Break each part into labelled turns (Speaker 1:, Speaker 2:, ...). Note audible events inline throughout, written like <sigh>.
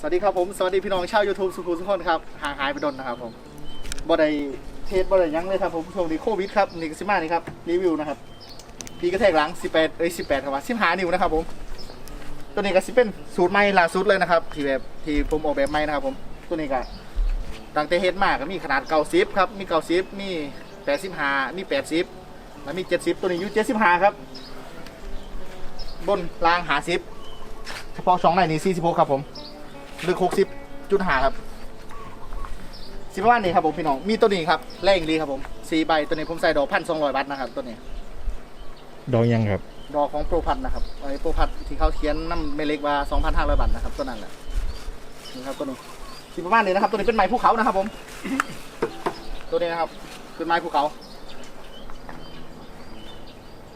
Speaker 1: สวัสดีครับผมสวัสดีพี่น้องชาว YouTube สุขุมทุกคนครับห่างหายไปดนนะครับผมบ่ได้เทสบ่ได้ยังเลยครับผมช่วงนี้โควิดครับนี่ก็สิมานี่ครับรีวิวนะครับพี่กระแทกหลัง 18 เอ้ย 18ครับว่า15นิ้วนะครับผมตัวนี้ก็สิเป็นสูตรใหม่ล่าสุดเลยนะครับที่แบบที่ผมออกแบบใหม่นะครับผมตัวนี้ก็ตั้งแต่เฮ็ดมาก็มีขนาด90ครับมี90มี85มี80แล้วมี70ตัวนี้อยู่75ครับ บนล่าง50เฉพาะช่องในนี่46ครับผม หรือ60จุดหาครับสิประมาณนี้ครับผมพี่น้อง มีตัวนี้ครับแรงดีครับผมสีใบตัวนี้ผมใส่ดอกพันสองร้อยบาทนะครับตัวนี้
Speaker 2: ดองยังครับ
Speaker 1: ดอกของโปรพัทนะครับไอ้โปรพัทที่เขาเขียนน้ำเมเล็กว่า2,500บาทนะครับตัวนั้นแหละนี่ครับตัวนี้สิประมาณนี้นะครับ ตัวนี้เป็นไม้ภูเขานะครับผม ตัวนี้นะครับเป็นไม้ภูเขา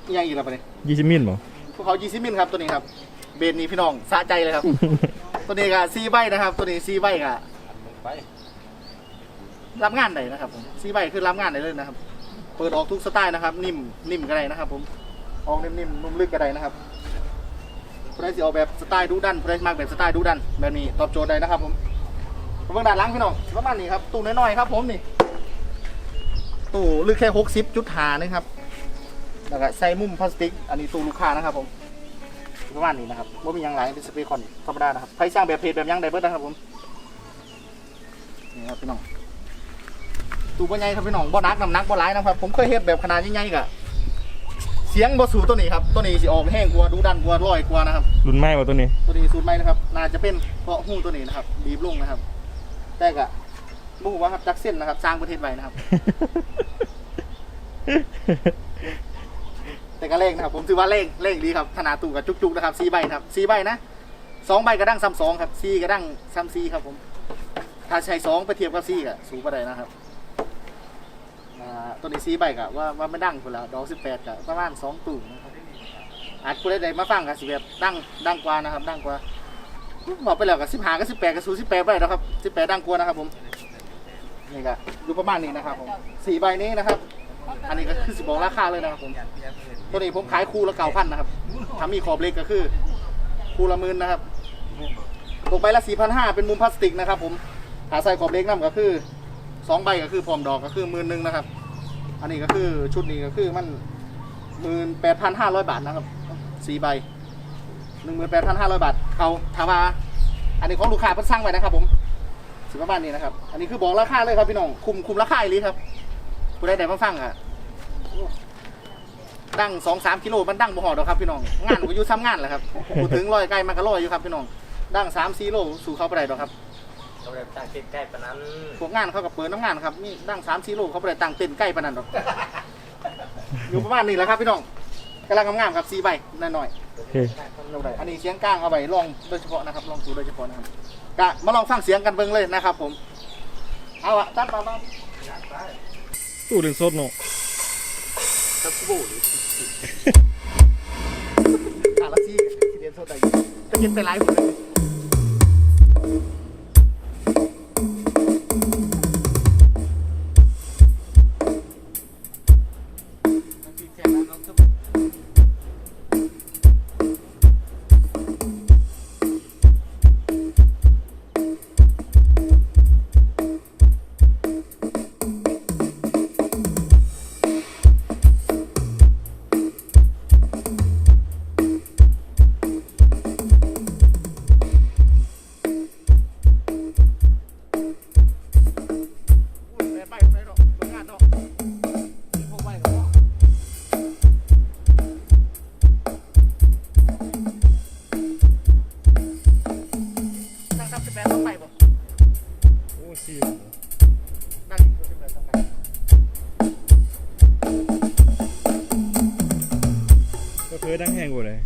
Speaker 1: อีกอย่างอีกแล้วปะเนี่ย
Speaker 2: ยี่สิบมิลบ่
Speaker 1: ภูเขา20มิลครับตัวนี้ครับ เบนนี้พี่น้องสะใจเลยครับ ตัวนี้ก็ซีใบนะครับ ตัวนี้ซีใบก็รับงานได้นะครับผมซีใบคือรับงานได้เลยนะครับ เปิดออกทุกสไตล์นะครับ นิ่มนิ่มก็ได้นะครับ ผมออกนิ่มนิ่มนุ่มลึกก็ได้นะครับผู้ใดสิออกแบบสไตล์ดูดันผู้ใดมากแบบสไตล์ดูดันแบบนี้ตอบโจทย์ได้นะครับผมเบื้องด้านหลังพี่น้องประมาณนี้ครับตู้น้อยๆครับ ผมนี่ตู้ลึกแค่หกสิบจุดหานะครับแล้วก็ใส่มุมพลาสติก อันนี้ตู้ลูกค้านะครับผม ประมาณนี้นะครับว่ามีหยังหลายเป็นสเปรย์คอนธรรมดานะครับใครสร้างแบบเพจแบบหยังไดเบิร์ดนะครับผมนี่ครับพี่น้องตูบ่ใหญ่ครับพี่น้องบ่หนักน้ำหนักบ่หลายนะครับ ผมเคยเฮ็ดแบบขนาดใหญ่ๆกะเสียงบ่สูตัวนี้ครับตัวนี้สิออกแห้งกว่าดูดันกว่าร้อยกว่านะครับ
Speaker 2: รุ่นใหม่บ่ตัวนี้
Speaker 1: ตัวนี้สูตรใหม่นะครับน่าจะเป็นเพราะหู้ตัวนี้นะครับบีบลงนะครับ แต่กะบ่ฮู้ว่าครับจักเส้นนะครับสร้างประเทศไว้นะครับ แต่ก็เร่งนะครับผมถือว่าเร่งเร่งดีครับขนาดตู้กับจุกๆนะครับสี่ใบนะครับสี่ใบนะสองใบกระดั้งซ้ำสองครับสี่กระดั้งซ้ำสี่ครับผมถ้าใช้สองไปเทียบกับสี่ก็สูงกว่าใดนะครับตัวนี้สี่ใบกะว่าว่าไม่ดั้งคนละดอกสิบแปดกะประมาณสองตุ่มนะครับอาจคุณได้มาฟังกับสิแบบดั้งดั้งกว่านะครับดั้งกว่าบอกไปแล้วกับสิบห้ากับสิบแปดกับสูสิบแปดไปแล้วครับสิบแปดดั้งกว่านะครับผมนี่ก็อยู่ประมาณนี้นะครับผมสี่ใบนี้นะครับ อันนี้ก็คือสิบอกราคาเลยนะครับผม ตัวนี้ผมขายคู่ละเก้าพันนะครับถ้ามีขอบเล็กก็คือ คู่ละหมื่นนะครับตกใบละสี่พันห้าเป็นมุมพลาสติกนะครับ ผมหาใส่ขอบเล็กนั่นก็คือสองใบก็คือพร้อมดอกก็คือหมื่นหนึ่งนะครับ อันนี้ก็คือชุดนี้ก็คือมันหมื่นแปดพันห้าร้อยบาทนะครับสี่ใบหนึ่งหมื่นแปดพันห้าร้อยบาทเขาถามว่าอันนี้ของลูกค้าเพิ่งสร้างไว้นะครับ ผมสิประมาณนี้นะครับ อันนี้คือบอกราคาเลยครับพี่น้องคุมคุมราคาอีหลีครับ ผู้ใดได้มาฟังอะดังสองสามกิโลมันดังบ่หอดหรอกครับพี่น้องงานก็อยู่ซ้ำงานแหละครับพูดถึงลอยไกลมันก็ลอยอยู่ครับพี่น้องดังสามสี่โลสู่เขาไปได้หรอกครับ
Speaker 3: เราแบบตั้งติดใกล้ปานนั้น
Speaker 1: พวกงานเขากับเปิดน้ำงานครับนี่ดังสามสี่โลเขาไปได้ตั้งเต็นท์ใกล้ปานนั้นหรอกอยู่ประมาณนี้แหละครับพี่น้องกำลังงามๆครับสี่ใบหน่อย
Speaker 2: โอเค
Speaker 1: ๆเราได้อันนี้เสียงกลางเอาไว้ลองโดยเฉพาะนะครับลองดูโดยเฉพาะนะครับกะมาลองฟังเสียงกันเบิ่งเลยนะครับ ผมเอาอะจัดมาบ้าง
Speaker 2: ตู้เล่นสดเนาะ
Speaker 1: ค <laughs>
Speaker 2: 骗过来。